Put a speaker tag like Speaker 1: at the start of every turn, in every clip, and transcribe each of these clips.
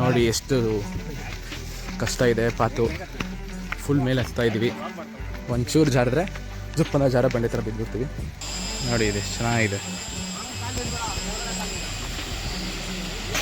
Speaker 1: ನೋಡಿ ಎಷ್ಟು ಕಷ್ಟ ಇದೆ, ಪಾತು. ಫುಲ್ ಮೇಲೆ ಹತ್ತಾ ಇದ್ದೀವಿ. ಒಂಚೂರು ಜಾರಿದ್ರೆ ಜುಪ್ಪನ ಜಾರ ಬಂಡೆ ಥರ ಬಿದ್ದುಬಿಡ್ತೀವಿ ನೋಡಿ ಇದೆ, ಚೆನ್ನಾಗಿದೆ.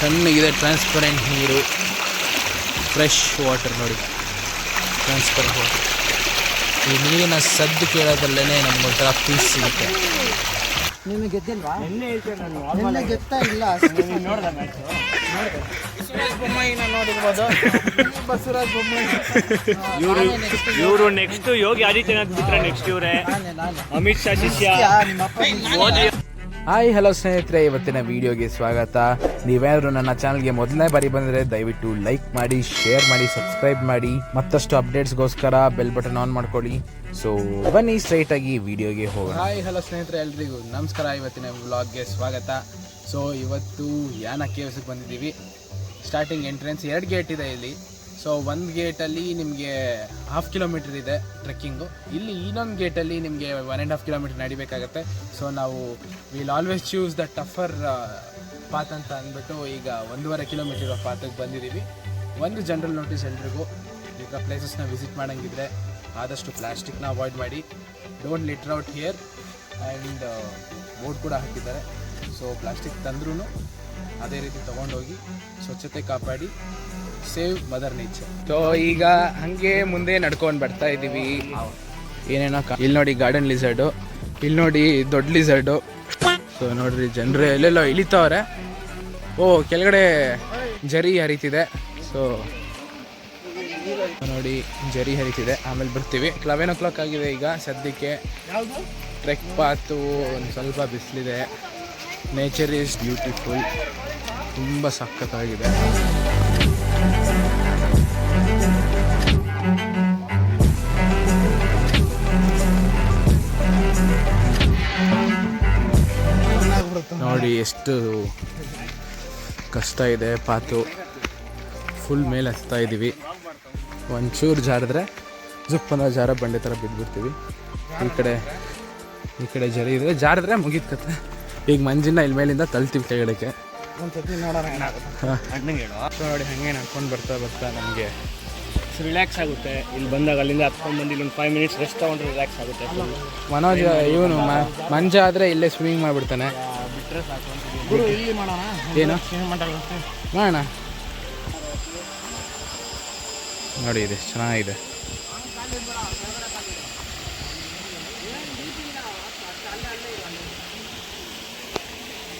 Speaker 1: ತಣ್ಣಗಿದೆ ಟ್ರಾನ್ಸ್ಪರೆಂಟ್ ನೀರು. ಫ್ರೆಶ್ ವಾಟರ್ ನೋಡಿ. ಟ್ರಾನ್ಸ್ಪರೆಂಟ್ ವಾಟರ್ ಈ ನೀರಿನ ಸದ್ದು ಕೇಳೋದ್ರಲ್ಲೇ ನಮ್ಗೊಂಥರ ಪೀಸ್ ಸಿಗುತ್ತೆ.
Speaker 2: ನಿಮಗೆ ಗೆದ್ದಿಲ್ವಾ? ನಿನ್ನೆ ಗೆತ್ತಾ ಇಲ್ಲ? ಅಷ್ಟೇ. ಬಸವರಾಜ್ ಬೊಮ್ಮಾಯಿ.
Speaker 3: ಇವರು
Speaker 2: ಬಸವರಾಜ್ next
Speaker 3: ಇವರು. ನೆಕ್ಸ್ಟ್ ಯೋಗಿ ಆದಿತ್ಯನಾಥ್ ಬಿಟ್ರೆ ನೆಕ್ಸ್ಟ್ ಇವರೇ.
Speaker 2: ನಾನೇ ನಾನೇ.
Speaker 3: ಅಮಿತ್ ಶಾ ಶಿಷ್ಯ. ಮೋದಿ
Speaker 1: ಹಾಯ್, ಹಲೋ ಸ್ನೇಹಿತರೆ, ಇವತ್ತಿನ ವಿಡಿಯೋಗೆ ಸ್ವಾಗತ. ನೀವೇನಾದ್ರು ನನ್ನ ಚಾನಲ್ಗೆ ಮೊದಲನೇ ಬಾರಿ ಬಂದರೆ ದಯವಿಟ್ಟು ಲೈಕ್ ಮಾಡಿ, ಶೇರ್ ಮಾಡಿ, ಸಬ್ಸ್ಕ್ರೈಬ್ ಮಾಡಿ. ಮತ್ತಷ್ಟು ಅಪ್ಡೇಟ್ಸ್ಗೋಸ್ಕರ ಬೆಲ್ ಬಟನ್ ಆನ್ ಮಾಡ್ಕೊಳ್ಳಿ. ಸೊ ಬನ್ನಿ ಸ್ಟ್ರೈಟ್ ಆಗಿ ವಿಡಿಯೋಗೆ ಹೋಗೋಣ. ಹಾಯ್, ಹಲೋ ಸ್ನೇಹಿತರೆ, ಎಲ್ರಿಗೂ ನಮಸ್ಕಾರ. ಇವತ್ತಿನ ವ್ಲಾಗ್ಗೆ ಸ್ವಾಗತ. ಸೊ ಇವತ್ತು ಯಾನ ಕೇವ್ಸ್ಗೆ ಬಂದಿದ್ದೀವಿ. ಸ್ಟಾರ್ಟಿಂಗ್ ಎಂಟ್ರೆನ್ಸ್ ಎರಡು ಗೇಟ್ ಇದೆ ಇಲ್ಲಿ. ಸೊ ಒಂದು ಗೇಟಲ್ಲಿ ನಿಮಗೆ ಹಾಫ್ ಕಿಲೋಮೀಟರ್ ಇದೆ ಟ್ರೆಕ್ಕಿಂಗು ಇಲ್ಲಿ ಇನ್ನೊಂದು ಗೇಟಲ್ಲಿ ನಿಮಗೆ ಒನ್ ಆ್ಯಂಡ್ ಹಾಫ್ ಕಿಲೋಮೀಟರ್ ನಡಿಬೇಕಾಗತ್ತೆ. ಸೊ ನಾವು will always choose the tougher path ಅಂತ ಅಂದ್ಬಿಟ್ಟು ಈಗ ಒಂದೂವರೆ ಕಿಲೋಮೀಟರ್ ಇರೋ ಪಾತಿಗೆ ಬಂದಿದ್ದೀವಿ. ಒಂದು ಜನರಲ್ ನೋಟಿಸ್ ಎಲ್ರಿಗೂ, ಈಗ ಪ್ಲೇಸಸ್ನ ವಿಸಿಟ್ ಮಾಡೋಂಗಿದ್ರೆ ಆದಷ್ಟು ಪ್ಲಾಸ್ಟಿಕ್ನ ಅವಾಯ್ಡ್ ಮಾಡಿ. Don't litter out here and board ಕೂಡ ಹಾಕಿದ್ದಾರೆ. ಸೊ ಪ್ಲಾಸ್ಟಿಕ್ ತಂದ್ರೂ ಅದೇ ರೀತಿ ತೊಗೊಂಡೋಗಿ ಸ್ವಚ್ಛತೆ ಕಾಪಾಡಿ. Save mother nature. ಸೊ ಈಗ ಹಂಗೆ ಮುಂದೆ ನಡ್ಕೊಂಡು ಬರ್ತಾ ಇದ್ದೀವಿ ಏನೇನೋ ಇಲ್ಲಿ ನೋಡಿ ಗಾರ್ಡನ್ ಲಿಸರ್ಡು ಇಲ್ಲಿ ನೋಡಿ ದೊಡ್ಡ ಲಿಸರ್ಡು ಸೊ ನೋಡ್ರಿ ಜನರು ಎಲ್ಲೆಲ್ಲೋ ಇಳಿತಾವ್ರೆ. ಓ ಕೆಳಗಡೆ ಜರಿ ಹರಿತಿದೆ. ಸೊ ನೋಡಿ ಜರಿ ಹರಿತಿದೆ. ಆಮೇಲೆ ಬರ್ತೀವಿ. ಲೆವೆನ್ ಓ ಕ್ಲಾಕ್ ಆಗಿದೆ ಈಗ ಸದ್ಯಕ್ಕೆ. ಟ್ರೆಕ್ ಪಾತು ಒಂದು ಸ್ವಲ್ಪ ಬಿಸಿಲಿದೆ. ನೇಚರ್ ಈಸ್ ಬ್ಯೂಟಿಫುಲ್ ತುಂಬ ಸಖತ್ತಾಗಿದೆ. ನೋಡಿ ಎಷ್ಟು ಕಷ್ಟ ಇದೆ ಪಾತು. ಫುಲ್ ಮೇಲೆ ಹತ್ತಾ ಇದ್ದೀವಿ ಒಂಚೂರು ಜಾರಿದ್ರೆ ಜುಪ್ಪನ ಜಾರ ಬಂಡೆ ಥರ ಬಿದ್ದುಬಿಡ್ತೀವಿ ಈ ಕಡೆ ಈ ಕಡೆ ಜರಿ ಇದ್ರೆ ಜಾರಿದ್ರೆ ಮುಗಿದ ಕತೆ ಈಗ ಮಂಜಿನ ಇಲ್ಲಿ ಮೇಲಿಂದ ತಳ್ತೀವಿ ಕೆಳಗಡೆಗೆ
Speaker 3: ಅಣ್ಣಂಗೆ ಹೇಳು.
Speaker 1: ನೋಡಿ ಹಾಗೆ ನಡ್ಕೊಂಡು ಬರ್ತಾ ಬರ್ತಾ ನಮಗೆ
Speaker 3: ರಿಲ್ಯಾಕ್ಸ್ ಆಗುತ್ತೆ. ಇಲ್ಲಿ ಬಂದಾಗ ಅಲ್ಲಿಂದ ಹತ್ಕೊಂಡು ಬಂದು ಇಲ್ಲಿ ಒಂದು ಫೈವ್ ಮಿನಿಟ್ಸ್ ರೆಸ್ಟ್ ತಗೊಂಡ್ರೆ ರಿಲ್ಯಾಕ್ಸ್ ಆಗುತ್ತೆ.
Speaker 1: ಮನೋಜ್ ಇವನು ಮಂಜ ಆದರೆ ಇಲ್ಲೇ ಸ್ವಿಮ್ಮಿಂಗ್ ಮಾಡಿಬಿಡ್ತಾನೆ.
Speaker 3: ಬಿಟ್ಟರೆ ಸಾಕು ಅಂತ
Speaker 2: ಗುರು ಇಲ್ಲಿ ಮಾಡೋಣ?
Speaker 1: ಏನು? ಮಾಡೋಣ? ನೋಡಿ ಇದೆ ಚೆನ್ನಾಗಿದೆ.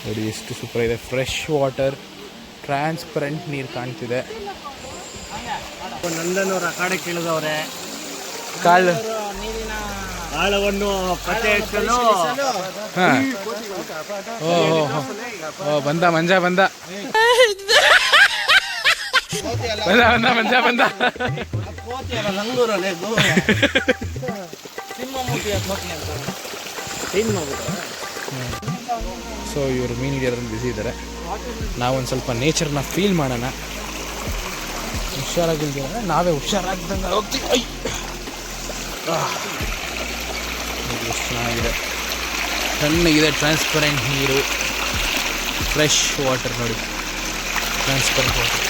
Speaker 1: ನೋಡಿ ಎಷ್ಟು ಸೂಪರ್ ಇದೆ. ಫ್ರೆಶ್ ವಾಟರ್ ಟ್ರಾನ್ಸ್ಪರೆಂಟ್ ನೀರು ಕಾಣ್ತಿದೆ.
Speaker 3: ನಂದನ್ ಆ ಕಡೆ ಕೇಳಿದವ್ರೆ
Speaker 1: ಕಾಳು
Speaker 2: ನೀರಿನ
Speaker 3: ಆಳವನ್ನು ಪತ್ತೆ ಹಚ್ಚಲು
Speaker 1: ಹಾಂ ಓ ಬಂದ ಮಂಜ ಬಂದ. ಬಂದ ಬಂದ ಮಂಜ ಬಂದ. ಸೊ ಇವರು ಮೀನು ಹಿಡಿಯೋದ್ರಲ್ಲಿ ಬ್ಯುಸಿ ಇದ್ದಾರೆ ನಾವೊಂದು ಸ್ವಲ್ಪ ನೇಚರ್ನ ಫೀಲ್ ಮಾಡೋಣ. ಹುಷಾರಾಗಿಲ್ದಿಲ್ಲ ನಾವೇ ಹುಷಾರಾಗ್ದಂಗೆ ಹೋಗ್ತೀವಿ. ಇದು ಚೆನ್ನಾಗಿದೆ. ತಣ್ಣಗಿದೆ ಟ್ರಾನ್ಸ್ಪರೆಂಟ್ ನೀರು ಫ್ರೆಶ್ ವಾಟರ್ ನೋಡಿ. ಟ್ರಾನ್ಸ್ಪರೆಂಟ್ ವಾಟರ್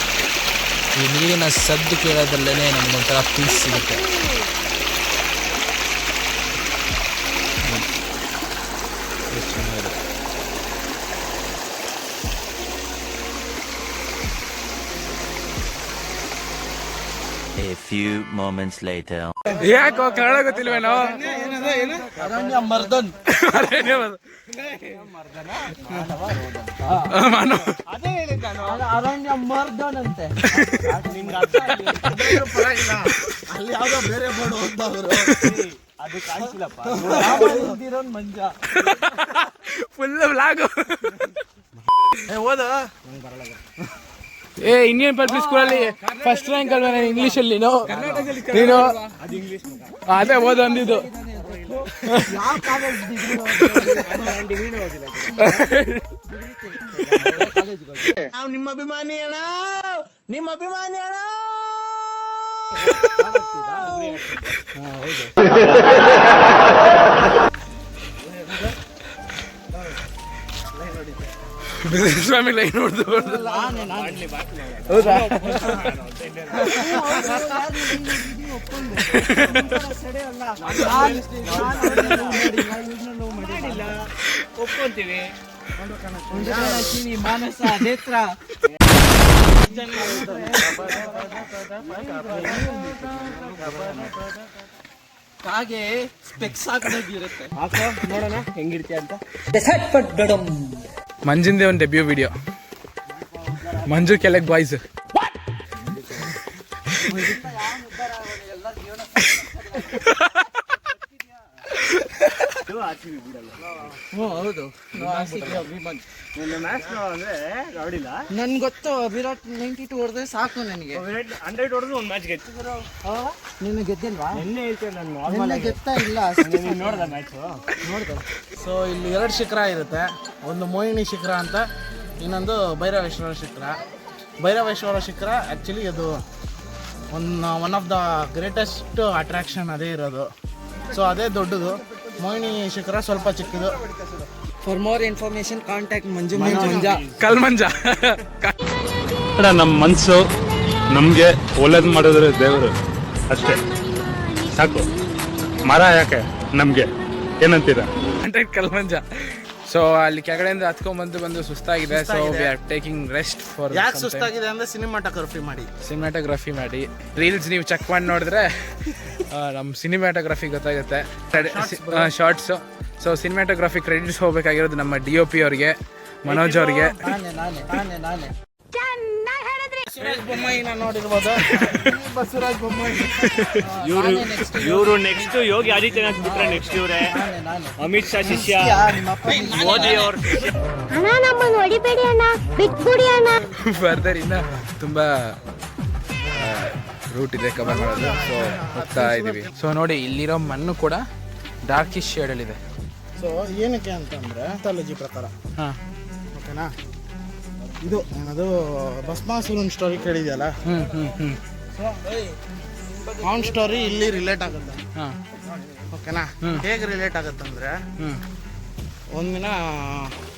Speaker 1: ಈ ನೀರಿನ ಸದ್ದು ಕೇಳೋದ್ರಲ್ಲೇ ನಮಗೊಂಥರ ಪೀಸ್ ಸಿಗುತ್ತೆ.
Speaker 4: Few moments later.
Speaker 1: ಯಾಕೋ ಕನ್ನಡ ಗೊತ್ತಿಲ್ವೇನೋ
Speaker 2: ಮರ್ದನ್. ಅರಣ್ಯ ಅಂತೆ. ಅಲ್ಲಿ ಯಾವ್ದೋ ಬೇರೆ ಬೋರ್ಡ್ ಹೋಗ್ದವ್ರು
Speaker 3: ಅದು ಕಾಣಿಸಿಲ್ಲಪ್ಪ.
Speaker 2: ಮಂಜ.
Speaker 1: ಫುಲ್ ಬ್ಲಾಗು
Speaker 2: ಓದ.
Speaker 1: ಏ ಇಂಡಿಯನ್ ಪಬ್ಲಿಕ್ ಸ್ಕೂಲಲ್ಲಿ ಫಸ್ಟ್ ರ್ಯಾಂಕ್ ಅಲ್ವಾ ನಾನು ಇಂಗ್ಲೀಷಲ್ಲಿ ನೀನು? ನೀನು ಅದೇ ಓದು ಅಂದಿದ್ದು.
Speaker 2: ಯಾವ ಕಾಲೇಜ್ ಡಿಗ್ರಿ ನಾವು ನಿಮ್ಮ ಅಭಿಮಾನಿ ಅಣ್ಣ. ನಿಮ್ಮ ಅಭಿಮಾನಿ ಅಣ್ಣ.
Speaker 1: ಬಿಸ್ನೆಸ್ ಫ್ಯಾಮಿಲಿ ಲೈನ್ ಹೊಡೆದು. ಹೌದಾ
Speaker 3: ಒಪ್ಕೊಂತೀವಿ
Speaker 2: ಮಾನಸ ನೇತ್ರ ಹಾಗೆ ಸ್ಪೆಕ್ಸ್
Speaker 3: ಹಾಕೋ ನೋಡೋಣ ಹೆಂಗಿರ್ತೀಯ ಅಂತ
Speaker 1: ಮಂಜಿಂದೇ ಒಂದು ಡೆಬ್ಯೂ ವಿಡಿಯೋ ಮಂಜು ಕೆಲೆಕ್ ಬಾಯ್ಸ್
Speaker 2: ಹೌದು. ನನ್ಗೆ ಗೊತ್ತು ವಿರಾಟ್ ನೈಂಟಿ ಟು ಹೊಡೆದ್ರೆ ಸಾಕು ನನಗೆ.
Speaker 3: ಹಂಡ್ರೆಡ್ ಹೊಡೆದು ಒಂದು ಮ್ಯಾಚ್ ಗೆದ್ದು
Speaker 2: ನಿನ್ನ ಗೆದ್ದಿಲ್ವಾ?
Speaker 3: ನಿನ್ನೆ ಹೇಳ್ತೇನೆ ನಾನು ನಾರ್ಮಲ್
Speaker 2: ಇಲ್ಲ
Speaker 3: ನೋಡ್ದ ಮ್ಯಾಚು
Speaker 2: ನೋಡ್ದೆ.
Speaker 5: ಸೊ ಇಲ್ಲಿ ಎರಡು ಶಿಖರ ಇರುತ್ತೆ. ಒಂದು ಮೋಹಿನಿ ಶಿಖರ ಅಂತ ಇನ್ನೊಂದು ಭೈರವೇಶ್ವರ ಶಿಖರ. ಭೈರವೇಶ್ವರ ಶಿಖರ ಆ್ಯಕ್ಚುಲಿ ಅದು one one of the greatest attraction ಅದೇ ಇರೋದು. ಸೊ ಅದೇ ದೊಡ್ಡದು. ಮೋಹಿನಿ ಶಿಖರ ಸ್ವಲ್ಪ ಚಿಕ್ಕದು.
Speaker 2: For more information contact Manju Manja
Speaker 1: ಕಲ್ ಮಂಜ
Speaker 6: ಕಲ್ಮಂಜ ನಮ್ಮ ಮನಸ್ಸು ನಮಗೆ ಒಳ್ಳೇದು ಮಾಡಿದ್ರೆ ದೇವರು ಅಷ್ಟೇ. ಸಾಕು. ಮರ ಯಾಕೆ ನಮಗೆ? ಏನಂತೀರಾ?
Speaker 1: ಕಾಂಟ್ಯಾಕ್ಟ್ ಕಲ್ ಮಂಜ ಸೊ ಅಲ್ಲಿ ಕೆಳಗಡೆಯಿಂದ ಹತ್ಕೊಂಡ್ ಬಂದು ಬಂದು ಸುಸ್ತಾಗಿದೆ. So we are taking rest for
Speaker 5: ಯಾಕೆ ಸುಸ್ತಾಗಿದೆ ಅಂದ್ರೆ ಸಿನಿಮಾಟೋಗ್ರಫಿ ಮಾಡಿ.
Speaker 1: ಸಿನಿಮಾಟೋಗ್ರಫಿ ಮಾಡಿ. ರೀಲ್ಸ್ ನೀವು ಚೆಕ್ ಮಾಡಿ ನೋಡಿದ್ರೆ ನಮ್ಮ ಸಿನಿಮಾಟೋಗ್ರಫಿ ಗೊತ್ತಾಗುತ್ತೆ. ಶಾರ್ಟ್ಸು ಸೊ ಸಿನಿಮಾಟೋಗ್ರಫಿ ಕ್ರೆಡಿಟ್ಸ್ ಹೋಗ್ಬೇಕಾಗಿರೋದು ನಮ್ಮ ಡಿ ಒ ಪಿ ಅವ್ರಿಗೆ ಮನೋಜ್ ಅವ್ರಿಗೆ.
Speaker 5: ಸುರೇಶ್ ಬೊಮ್ಮಾಯಿನ ನೋಡಿರ್ಬೋದು? ಬಸವರಾಜ್ ಬೊಮ್ಮಾಯಿ.
Speaker 3: ಇವರು ಇವರು. ನೆಕ್ಸ್ಟ್ ಯೋಗಿ ಆದಿತ್ಯನಾಥ್ ಬಿಟ್ರೆ ನೆಕ್ಸ್ಟ್ ಇವರೇ. ಅಮಿತ್ ಶಾ ಶಿಷ್ಯ. ಮೋದಿ ಅವ್ರ
Speaker 7: ಅಣ್ಣ ನಮ್ಮನ್ನು ಹೊಡಿಬೇಡಿ ಅಣ್ಣ. ಬಿಟ್ಬಿಡಿ ಅಣ್ಣ.
Speaker 1: ಫರ್ದರ್ ಇನ್ನ ತುಂಬಾ ರೂಟ್ ಇದೆ ಕವರ್ ಮಾಡೋದು. ಸೊ ಹೋಗ್ತಾ ಇದೀವಿ. ಸೊ ನೋಡಿ ಇಲ್ಲಿರೋ ಮಣ್ಣು ಕೂಡ ಡಾರ್ಕಿಶ್ ಶೇಡಲ್ಲಿದೆ
Speaker 5: ಸೊ ಏನಕ್ಕೆ ಅಂತಂದ್ರೆ ಪ್ರಕಾರ.
Speaker 1: ಹಾಂ.
Speaker 5: ಓಕೆನಾ ಇದು ಏನದು ಭಸ್ಮಾಸುರನ್ ಸ್ಟೋರಿ ಕೇಳಿದೆಯಲ್ಲ? ಅವನ್ ಸ್ಟೋರಿ ಇಲ್ಲಿ ರಿಲೇಟ್ ಆಗುತ್ತೆ. ಓಕೆನಾ ಹೇಗೆ ರಿಲೇಟ್ ಆಗುತ್ತಂದ್ರೆ ಒಂದಿನ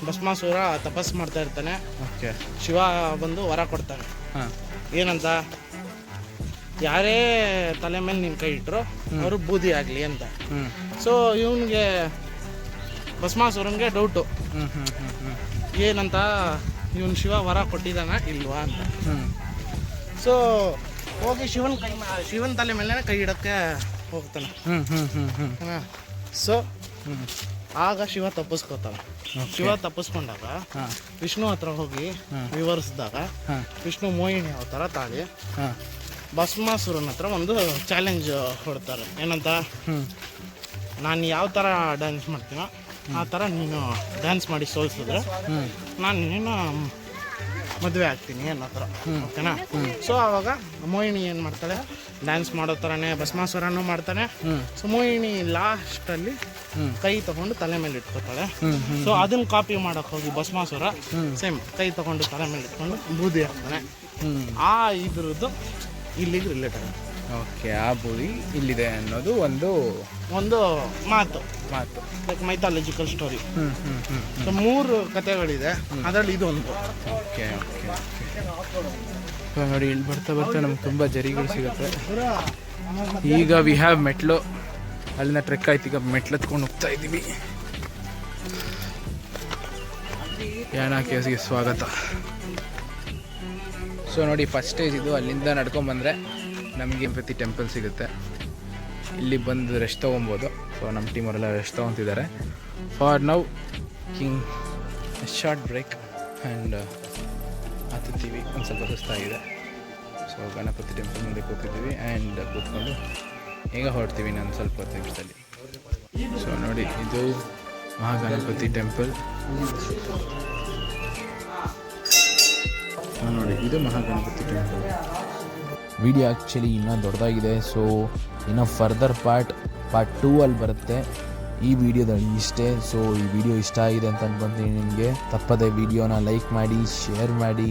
Speaker 5: ಭಸ್ಮಾಸುರ ತಪಸ್ ಮಾಡ್ತಾ ಇರ್ತಾನೆ.
Speaker 1: ಓಕೆ.
Speaker 5: ಶಿವ ಬಂದು ವರ ಕೊಡ್ತಾನೆ. ಏನಂತ? ಯಾರೇ ತಲೆ ಮೇಲೆ ನಿನ್ ಕೈ ಇಟ್ರು ಅವರು ಬೂದಿ ಆಗಲಿ ಅಂತ. ಸೊ ಇವನಿಗೆ ಭಸ್ಮಾಸುರಂಗೆ ಡೌಟು ಏನಂತ? ಇವನು ಶಿವ ವರ ಕೊಟ್ಟಿದ್ದಾನ ಇಲ್ವಾ ಅಂತ.
Speaker 1: ಹ್ಞೂ
Speaker 5: ಸೊ ಹೋಗಿ ಶಿವನ್ ಕೈ ಶಿವನ್ ತಲೆ ಮೇಲೆ ಕೈ ಇಡಕ್ಕೆ ಹೋಗ್ತಾನೆ.
Speaker 1: ಹಾಂ.
Speaker 5: ಸೊ ಆಗ ಶಿವ ತಪ್ಪಿಸ್ಕೋತಾನೆ. ಶಿವ ತಪ್ಪಿಸ್ಕೊಂಡಾಗ ವಿಷ್ಣು ಹತ್ರ ಹೋಗಿ ವಿವರಿಸಿದಾಗ ವಿಷ್ಣು ಮೋಹಿನಿ ಅವತಾರ ತಾಳಿ
Speaker 1: ಹಾಂ.
Speaker 5: ಭಸ್ಮಾಸುರನ ಹತ್ರ ಒಂದು ಚಾಲೆಂಜ್ ಹೊಡ್ತಾರೆ. ಏನಂತ?
Speaker 1: ಹ್ಞೂ
Speaker 5: ನಾನು ಯಾವ ಥರ ಡ್ಯಾನ್ಸ್ ಮಾಡ್ತೀನೋ ಆ ಥರ ನೀನು ಡ್ಯಾನ್ಸ್ ಮಾಡಿ ಸೋಲ್ಸಿದ್ರೆ ನಾನು ನಿನ್ನ ಮದುವೆ ಆಗ್ತೀನಿ ಅನ್ನೋ ಥರ ಓಕೆನಾ? ಸೊ ಆವಾಗ ಮೋಹಿನಿ ಏನು ಮಾಡ್ತಾಳೆ? ಡ್ಯಾನ್ಸ್ ಮಾಡೋ ಥರನೇ ಭಸ್ಮಾಸುರನೂ ಮಾಡ್ತಾನೆ. ಸೊ ಮೋಹಿನಿ ಲಾಸ್ಟಲ್ಲಿ ಕೈ ತಗೊಂಡು ತಲೆ ಮೇಲೆ ಇಟ್ಕೋತಾಳೆ. ಸೊ ಅದನ್ನ ಕಾಪಿ ಮಾಡೋಕೆ ಹೋಗಿ ಭಸ್ಮಾಸುರ. ಸೇಮ್ ಕೈ ತಗೊಂಡು ತಲೆ ಮೇಲೆ ಇಟ್ಕೊಂಡು ಬೂದಿ ಹಾಕ್ತಾನೆ. ಆ ಇದ್ರದ್ದು ಇಲ್ಲಿಗೆ ರಿಲೇಟೆಡ್
Speaker 1: ಓಕೆ ಆ ಬುಲಿ ಇಲ್ಲಿದೆ ಅನ್ನೋದು ಒಂದು
Speaker 5: ಒಂದು ಮಾತು.
Speaker 1: ಮಾತು.
Speaker 5: ಲೈಕ್ ಮೈಥಾಲಜಿಕಲ್ ಸ್ಟೋರಿ
Speaker 1: ಹ್ಞೂ ಹ್ಞೂ ಹ್ಞೂ
Speaker 5: ಸೊ ಮೂರು ಕಥೆಗಳಿದೆ. ಅದರಲ್ಲಿ ಇದು ಒಂದು
Speaker 1: ಓಕೆ ಓಕೆ. ಓಕೆ ನೋಡಿ ಇಲ್ಲಿ ಬರ್ತಾ ಬರ್ತಾ ನಮ್ಗೆ ತುಂಬ ಜರಿಗಳು ಸಿಗುತ್ತೆ. ಈಗ ವಿ ಹ್ಯಾವ್ ಮೆಟ್ಲು ಅಲ್ಲಿನ ಟ್ರೆಕ್ ಆಯ್ತು. ಈಗ ಮೆಟ್ಲು ಹತ್ಕೊಂಡು ಹೋಗ್ತಾ ಇದ್ದೀವಿ. ಯಾಣ ಕೇಸ್ಗೆ ಸ್ವಾಗತ. ಸೊ ನೋಡಿ ಫಸ್ಟ್ ಸ್ಟೇಜ್ ಇದು. ಅಲ್ಲಿಂದ ನಡ್ಕೊಂಡ್ ಬಂದರೆ ನಮಗೆ ಪ್ರತಿ ಟೆಂಪಲ್ ಸಿಗುತ್ತೆ. ಇಲ್ಲಿ ಬಂದು ರೆಸ್ಟ್ ತೊಗೊಬೋದು. ಸೊ ನಮ್ಮ ಟೀಮವರೆಲ್ಲ rest ತೊಗೊತಿದ್ದಾರೆ. For now king short break and ಹತ್ತುತ್ತೀವಿ ಒಂದು ಸ್ವಲ್ಪ ಸುಸ್ತಾಗಿದೆ. ಸೊ ಗಣಪತಿ ಟೆಂಪಲ್ ಮುಂದೆ ಕೂತಿದ್ದೀವಿ ಆ್ಯಂಡ್ ಕೂತ್ಕೊಂಡು ಈಗ ಹೊರಡ್ತೀವಿ ನಾನು ಸ್ವಲ್ಪ ಹೊತ್ತು ನಿಮಿಷದಲ್ಲಿ. ಸೊ ನೋಡಿ, ಇದು ಮಹಾಗಣಪತಿ ಟೆಂಪಲ್ ನೋಡಿ, ಇದು ಮಹಾಗಣಪತಿ ಟೆಂಪಲ್ ವಿಡಿಯೋ ಆ್ಯಕ್ಚುಲಿ ಇನ್ನೂ ದೊಡ್ಡದಾಗಿದೆ. ಸೊ ಇನ್ನೂ ಫರ್ದರ್ ಪಾರ್ಟ್ ಪಾರ್ಟ್ ಟೂ ಅಲ್ಲಿ ಬರುತ್ತೆ. ಈ ವಿಡಿಯೋದಲ್ಲಿ ಇಷ್ಟೇ. ಸೊ ಈ ವಿಡಿಯೋ ಇಷ್ಟ ಆಗಿದೆ ಅಂತ ಅಂದ್ಕೊಂತೀನಿ ನಿಮಗೆ. ತಪ್ಪದೆ ವಿಡಿಯೋನ ಲೈಕ್ ಮಾಡಿ ಶೇರ್ ಮಾಡಿ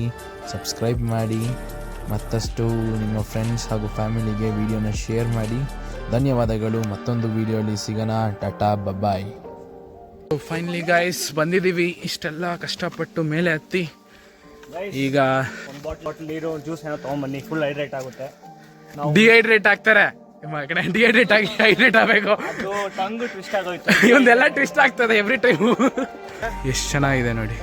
Speaker 1: ಸಬ್ಸ್ಕ್ರೈಬ್ ಮಾಡಿ. ಮತ್ತಷ್ಟು ನಿಮ್ಮ ಫ್ರೆಂಡ್ಸ್ ಹಾಗೂ ಫ್ಯಾಮಿಲಿಗೆ ವಿಡಿಯೋನ ಶೇರ್ ಮಾಡಿ. ಧನ್ಯವಾದಗಳು. ಮತ್ತೊಂದು ವಿಡಿಯೋಲಿ ಸಿಗೋಣ. ಟಾಟಾ ಬಬಾಯ್ ಫೈನಲಿ ಗಾಯ್ಸ್ ಬಂದಿದ್ದೀವಿ. ಇಷ್ಟೆಲ್ಲ ಕಷ್ಟಪಟ್ಟು ಮೇಲೆ ಹತ್ತಿ. ಈಗ
Speaker 3: ಒಂದು ಬಾಟ್ಲ್ ನೀರು ಜ್ಯೂಸ್ ಏನೋ ತೊಗೊಂಬನ್ನಿ. ಫುಲ್ ಹೈಡ್ರೇಟ್ ಆಗುತ್ತೆ.
Speaker 1: ಡಿಹೈಡ್ರೇಟ್ ಆಗ್ತಾರೆ. ಡಿಹೈಡ್ರೇಟ್ ಆಗಿ ಹೈಡ್ರೇಟ್ ಆಗಬೇಕು.
Speaker 3: ಅದು ಟಂಗ್ ಟ್ವಿಸ್ಟ್ ಆಗೋಯ್ತು.
Speaker 1: ಇವೊಂದೆಲ್ಲ ಟ್ವಿಸ್ಟ್ ಆಗ್ತದೆ ಎವ್ರಿ ಟೈಮು ಎಷ್ಟು ಚೆನ್ನಾಗಿದೆ ನೋಡಿ.